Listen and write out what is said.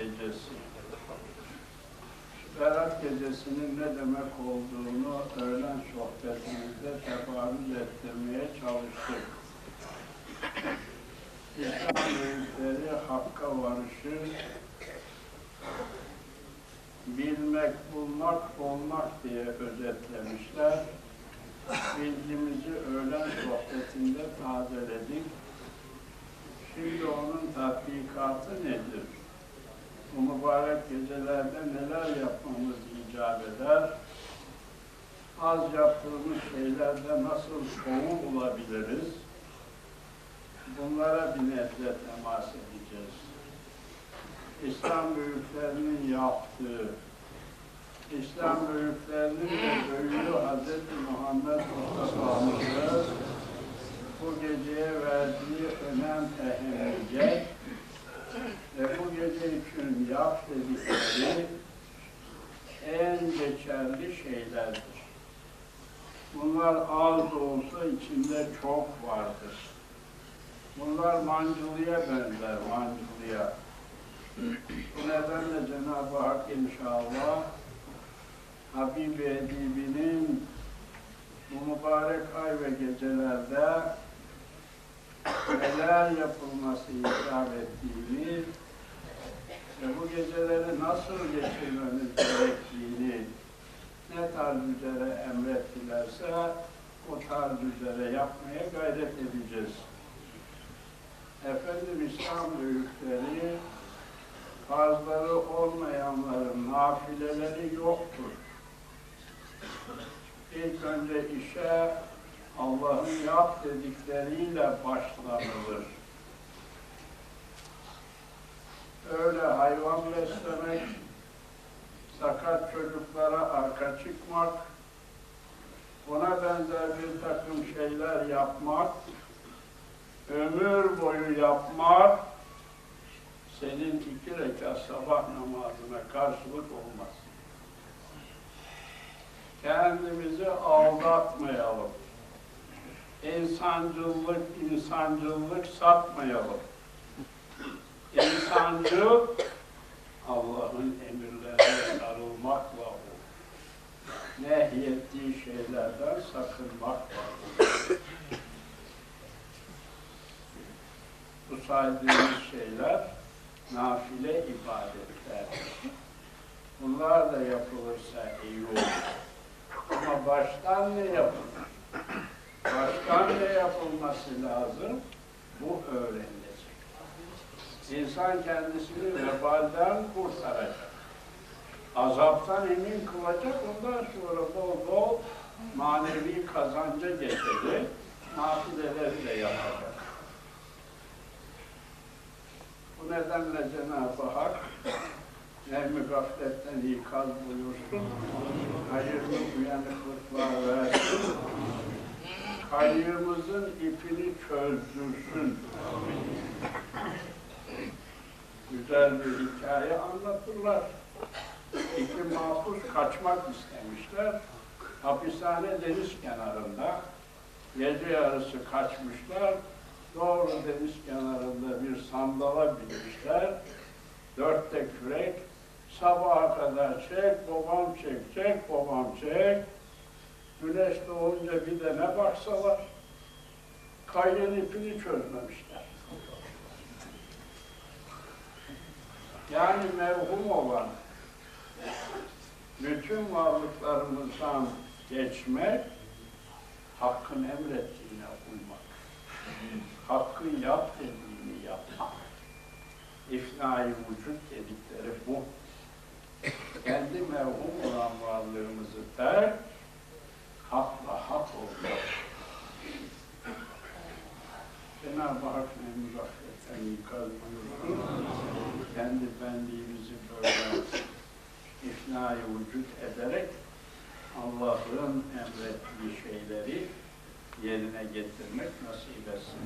Gecesi. Berat Gecesi'nin ne demek olduğunu öğlen sohbetimizde tebarüz ettirmeye çalıştık. İslam büyükleri hakka varışı, bilmek, bulmak, olmak diye özetlemişler. Bilgimizi öğlen sohbetinde tazeledik. Mübarek gecelerde neler yapmamız icap eder? Az yaptığımız şeylerde nasıl çoğu bulabiliriz? Bunlara bir nebze temas edeceğiz. İslam büyüklerinin yaptığı, İslam büyüklerinin de büyüğü Hz. Muhammed Mustafa'mızı bu geceye verdiği önem ehemmiyet ve bu gece için yap dedikleri en geçerli şeylerdir. Bunlar az olsa içinde çok vardır. Bunlar mancılıya benzer, mancılıya. Bu nedenle Cenab-ı Hak inşallah Habibi Edibi'nin bu mübarek ay ve gecelerde neler yapılması icap ettiğini nasıl geçirmemiz gerektiğini ne tarz üzere emrettilerse o tarz üzere yapmaya gayret edeceğiz. Efendim İslam büyükleri farzları olmayanların nafileleri yoktur. İlk önce işe Allah'ın yap dedikleriyle başlanılır. Öyle hayvan beslemek, sakat çocuklara arka çıkmak, ona benzer bir takım şeyler yapmak, ömür boyu yapmak, senin iki rekat sabah namazına karşılık olmaz. Kendimizi aldatmayalım. İnsancıllık, insancıllık satmayalım. İnsancı Allah'ın emirlerine sarılmakla olur. Nehyettiği şeylerden sakınmakla olur. Bu saydığımız şeyler nafile ibadetlerdir. Bunlar da yapılırsa iyi olur. Ama baştan ne yapılır? Baştan ne yapılması lazım? Bu öğrenilecek. İnsan kendisini vebalden kurtaracak. Azaptan emin kılacak, ondan sonra bol bol manevi kazanca geçecek, nafileleri de yapacak. Bu nedenle Cenab-ı Hak Nevmi gafletten ikaz buyursun, hayırlı uyanıklıklar versin, hayırımızın ipini çözdürsün. Güzel bir hikaye anlatırlar. İki mahpus kaçmak istemişler. Hapishane deniz kenarında. Gece yarısı kaçmışlar. Doğru deniz kenarında bir sandala binmişler. Dörtte kürek. Sabaha kadar çek, babam çek, çek, babam çek. Güneş doğunca bir de ne baksalar, kayyın ipini çözmemişler. Yani mevhum olan bütün varlıklarımızdan geçmek, Hakk'ın emrettiğine uymak. Hakk'ın yap dediğini yapmak. İfnai vücut dedikleri bu. Kendi mevhum olan varlığımızı terk, hakla hak olmak. Cenab-ı Hak memnun gafletten ikaz buyursun. Kendi benliğimizi böyle ifnai vücut ederek Allah'ın emrettiği şeyleri yerine getirmek nasip etsin.